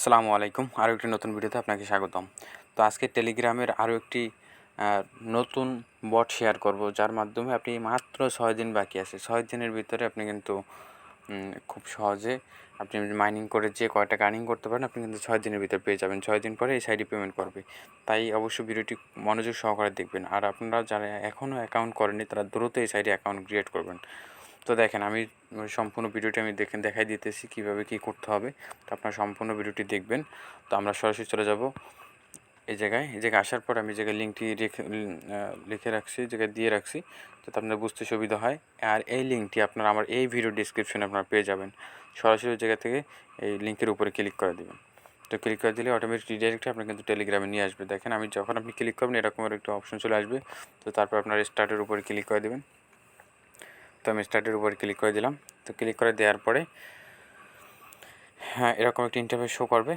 আসসালামু আলাইকুম। আরও একটি নতুন ভিডিওতে আপনাকে স্বাগতম। তো আজকে টেলিগ্রামের আরও একটি নতুন বট শেয়ার করব, যার মাধ্যমে আপনি মাত্র ছয় দিন বাকি আছে। ছয় দিনের ভিতরে আপনি কিন্তু খুব সহজে আপনি মাইনিং করে যে কয়টা আর্নিং করতে পারেন, আপনি কিন্তু ছয় দিনের ভিতরে পেয়ে যাবেন। ছয় দিন পরে এই সাইডে পেমেন্ট করবে। তাই অবশ্যই ভিডিওটি মনোযোগ সহকারে দেখবেন। আর আপনারা যারা এখনও অ্যাকাউন্ট করেনি তারা দ্রুত এই সাইডে অ্যাকাউন্ট ক্রিয়েট করবেন। তো দেখেন, আমি সম্পূর্ণ ভিডিওটি আমি দেখেন দেখাই দিতেছি কীভাবে কি করতে হবে। তো আপনারা সম্পূর্ণ ভিডিওটি দেখবেন। তো আমরা সরাসরি চলে যাব এই জায়গায়। এই জায়গায় আসার পর আমি জায়গায় লিঙ্কটি রেখে লিখে রাখছি জায়গায় দিয়ে রাখছি, যাতে আপনার বুঝতে সুবিধা হয়। আর এই লিঙ্কটি আপনারা আমার এই ভিডিও ডিসক্রিপশনে আপনারা পেয়ে যাবেন। সরাসরি জায়গা থেকে এই লিঙ্কের উপরে ক্লিক করে দেবেন। তো ক্লিক করে দিলে অটোমেটিক রিডাইরেক্ট আপনার কিন্তু টেলিগ্রামে নিয়ে আসবে। দেখেন, আমি যখন আপনি ক্লিক করবেন এরকমের একটা অপশন চলে আসবে। তো তারপর আপনার স্টার্টের উপরে ক্লিক করে দেবেন। তো আমি স্টার্টের উপরে ক্লিক করে দিলাম। তো ক্লিক করে দেওয়ার পরে হ্যাঁ এরকম একটা ইন্টারভিউ শো করবে।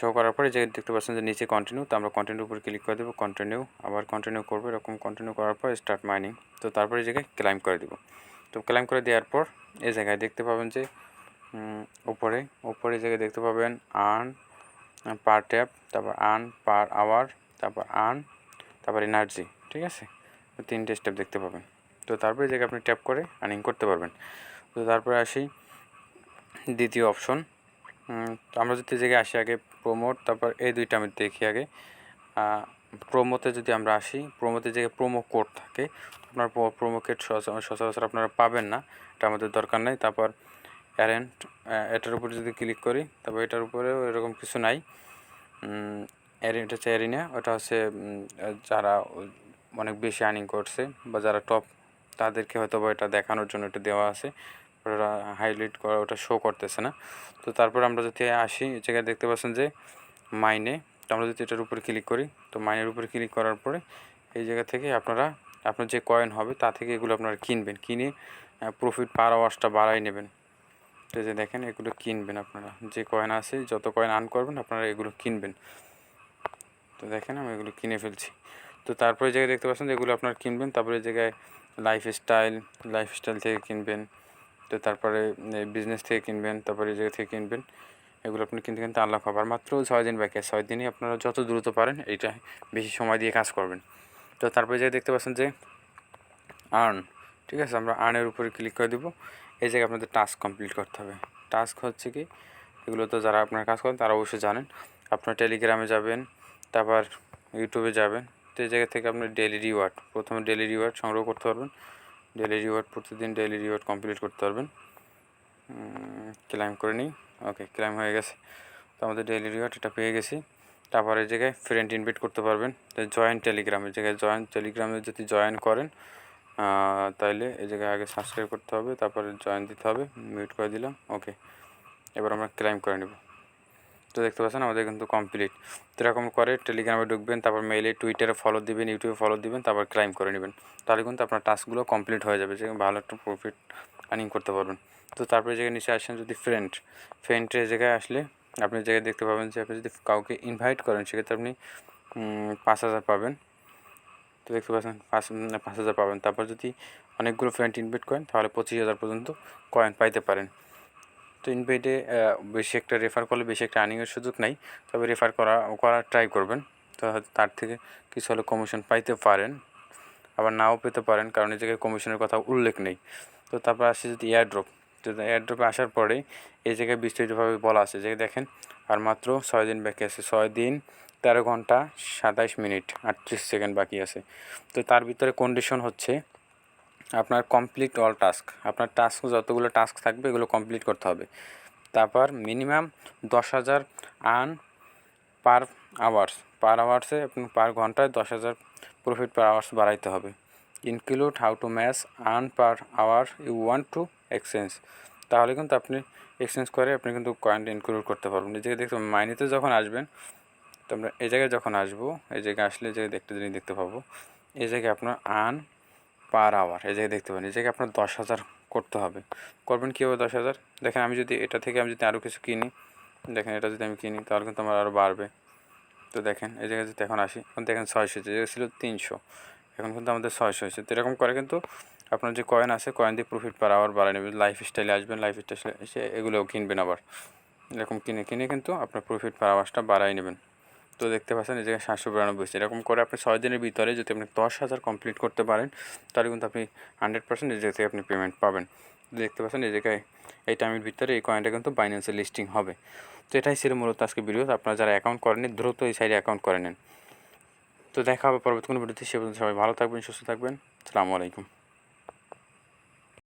শো করার পরে যে দেখতে পাচ্ছেন যে নিচে কন্টিনিউ তো আমরা কন্টিনিউর উপর ক্লিক করে দেবো কন্টিনিউ আবার কন্টিনিউ করব, এরকম কন্টিনিউ করার পর স্টার্ট মাইনিং তো তারপরে এই জায়গায় ক্লাইম করে দেবো। তো ক্লাইম করে দেওয়ার পর এই জায়গায় দেখতে পাবেন যে উপরে উপরে জায়গায় দেখতে পাবেন আর্ন পার ট্যাপ তারপর আর্ন পার আওয়ার তারপর আর্ন তারপর এনার্জি ঠিক আছে? তিনটে স্টেপ দেখতে পাবেন। তো তারপরে জায়গায় আপনি ট্যাপ করে আর্নিং করতে পারবেন। তো তারপরে আসি দ্বিতীয় অপশন তো আমরা যদি জায়গায় আসি আগে প্রোমোট তারপর এই দুইটা আমি দেখি আগে। প্রোমোতে যদি আমরা আসি প্রোমোতে যে প্রোমো কোড থাকে, আপনার প্রোমো কোড সচরাচর আপনারা পাবেন না, এটা আমাদের দরকার নেই। তারপর অ্যারেন্ট এটার উপরে যদি ক্লিক করি, তারপর এটার উপরেও এরকম কিছু নাই। এটা হচ্ছে অ্যারিনা ওটা হচ্ছে যারা অনেক বেশি আর্নিং করছে বা যারা টপ তাদেরকে হয়তো বা এটা দেখানোর জন্য এটা দেওয়া আছে। ওটা হাইলাইট করা, ওটা শো করতেছে না। তো তারপর আমরা যদি আসি, এই জায়গায় দেখতে পাচ্ছেন যে মাইনে, তো আমরা যদি এটার উপরে ক্লিক করি, তো মাইনের উপরে ক্লিক করার পরে এই জায়গা থেকে আপনারা, আপনার যে কয়েন হবে, তা থেকে এগুলো আপনারা কিনবেন। কিনে প্রফিট পার আওয়ার্সটা বাড়াই নেবেন। তো যে দেখেন, এগুলো কিনবেন আপনারা। যে কয়েন আছে, যত কয়েন আর্ন করবেন, আপনারা এগুলো কিনবেন। তো দেখেন, আমি এগুলো কিনে ফেলছি। তো তারপরে জায়গায় দেখতে পাচ্ছেন যেগুলো আপনার কিনবেন, তারপরে জায়গায় লাইফ স্টাইল লাইফ স্টাইল থেকে কিনবেন, তো তারপরে বিজনেস থেকে কিনবেন, তারপরে এই জায়গা থেকে কিনবেন, এগুলো আপনি কিনতে কিনতে আনলক হবে মাত্র ছয় দিন বাকি ছয় দিনই আপনারা যত দ্রুত পারেন এইটা বেশি সময় দিয়ে কাজ করবেন। তো তারপরে যে দেখতে পাচ্ছেন যে আর্ন ঠিক আছে? আমরা আর্নের উপরে ক্লিক করে দেবো। এই জায়গায় আপনাদের টাস্ক কমপ্লিট করতে হবে। টাস্ক হচ্ছে কি, এগুলো তো যারা আপনার কাজ করেন তারা অবশ্যই জানেন। আপনার টেলিগ্রামে যাবেন, তারপর ইউটিউবে যাবেন তো এই জায়গা থেকে আপনার ডেলি রিওয়ার্ড প্রথমে ডেলি রিওয়ার্ড সংগ্রহ করতে পারবেন। ডেলি রিওয়ার্ড প্রতিদিন ডেলি রিওয়ার্ড কমপ্লিট করতে পারবেন। ক্লাইম করে নিই। ওকে ক্লাইম হয়ে গেছে। তো আমাদের ডেলি রিওয়ার্ড এটা পেয়ে গেছি। তারপরে এই জায়গায় ফ্রেন্ড ইনভাইট করতে পারবেন। তো জয়েন টেলিগ্রামের জায়গায় জয়েন টেলিগ্রামে যদি জয়েন করেন তাইলে এই জায়গায় আগে সাবস্ক্রাইব করতে হবে, তারপরে জয়েন দিতে হবে। মিউট করে দিলাম। ওকে এবার আমরা ক্লাইম করে নেব। তো দেখতে পাচ্ছেন, আমাদের কিন্তু কমপ্লিট তো এরকম করে টেলিগ্রামে ঢুকবেন, তারপর মেইলে টুইটারে ফলো দিবেন ইউটিউবে ফলো দিবেন, তারপর ক্লাইম করে নেবেন। তাহলে কিন্তু আপনার টাস্কগুলো কমপ্লিট হয়ে যাবে, যে ভালো একটা প্রফিট আর্নিং করতে পারবেন। তো তারপরে জায়গায় নিচে আসেন যদি ফ্রেন্ড ফ্রেন্ডের জায়গায় আসলে আপনি জায়গায় দেখতে পাবেন যে আপনি যদি কাউকে ইনভাইট করেন, সেক্ষেত্রে আপনি পাঁচ হাজার পাবেন। তো দেখতে পাচ্ছেন, পাঁচ পাঁচ হাজার পাবেন। তারপর যদি অনেকগুলো ফ্রেন্ড ইনভাইট করেন, তাহলে পঁচিশ হাজার পর্যন্ত কয়েন পাইতে পারেন। তো ইনভাইটে বেশি একটা রেফার করলে বেশি একটা আর্নিংয়ের সুযোগ নাই। তবে রেফার করা, করার ট্রাই করবেন। তো হয়তো তার থেকে কিছু হলে কমিশন পাইতে পারেন, আবার নাও পেতে পারেন, কারণ এই জায়গায় কমিশনের কথা উল্লেখ নেই। তো তারপর আসে যদি এয়ারড্রপ তো এয়ারড্রপে আসার পরে এই জায়গায় বিস্তারিতভাবে বলা আছে যে দেখেন, আর মাত্র ছয় দিন বাকি আছে। ছয় দিন, তেরো ঘণ্টা, সাতাইশ মিনিট, আটত্রিশ সেকেন্ড বাকি আছে। তো তার ভিতরে কন্ডিশন হচ্ছে আপনার কমপ্লিট অল টাস্ক আপনার টাস্ক যতগুলো টাস্ক থাকবে, এগুলো কমপ্লিট করতে হবে। তারপর মিনিমাম দশ হাজার আর্ন পার আওয়ার্স পার আওয়ার্সে পার ঘন্টায় দশ হাজার প্রফিট পার আওয়ার্স বাড়াইতে হবে। Include how to match earn per hour you want to exchange তাহলে কিন্তু আপনি এক্সচেঞ্জ করে আপনি কিন্তু কয়েনটা ইনক্লুড করতে পারবেন। জায়গায় দেখতে মাইনেতে যখন আসবেন, তো আমরা এই জায়গায় যখন আসব, এই জায়গায় আসলে এই জায়গায় দেখতে জিনিস দেখতে পাবো। এই জায়গায় আপনার আর্ন পার আওয়ার এই জায়গায় দেখতে পাবেন, এই জায়গায় আপনার দশ হাজার করতে হবে। করবেন কীভাবে দশ হাজার? দেখেন আমি যদি এটা থেকে আমি যদি আরও কিছু কিনি, দেখেন এটা যদি আমি কিনি, তাহলে কিন্তু আমার আরও বাড়বে। তো দেখেন, এই জায়গায় যদি এখন আসি দেখেন ছয়শো যে ছিল তিনশো, এখন কিন্তু আমাদের ছয়শো হয়েছে। তো এরকম করে কিন্তু আপনার যে কয়েন আছে কয়েন দিয়ে প্রফিট পার আওয়ার বাড়ায় নেবেন। লাইফ স্টাইলে আসবেন লাইফ স্টাইলে এসে এগুলোও কিনবেন আবার। এরকম কিনে কিনে কিন্তু আপনার প্রফিট পার আওয়াজটা বাড়াই নেবেন। তো দেখতে পাচ্ছেন, এই জায়গায় সাতশো বিরানব্বই হচ্ছে। এরকম করে আপনি ছয় দিনের ভিতরে যদি আপনি দশ হাজার কমপ্লিট করতে পারেন, তাহলে কিন্তু আপনি হান্ড্রেড পার্সেন্ট এই জায়গা থেকে আপনি পেমেন্ট পাবেন। দেখতে পাচ্ছেন, এই জায়গায়, এই টাইমের ভিতরে এই কয়েনটা কিন্তু বাইন্যান্সে লিস্টিং হবে। তো এটাই ছিল মূলত আজকে ভিডিও আপনারা যারা অ্যাকাউন্ট করেনি দ্রুত এই সাইডে অ্যাকাউন্ট করে নেন। তো দেখা হবে পরবর্তী কোনো ভিডিওতে সে পর্যন্ত সবাই ভালো থাকবেন, সুস্থ থাকবেন। আসসালামু আলাইকুম।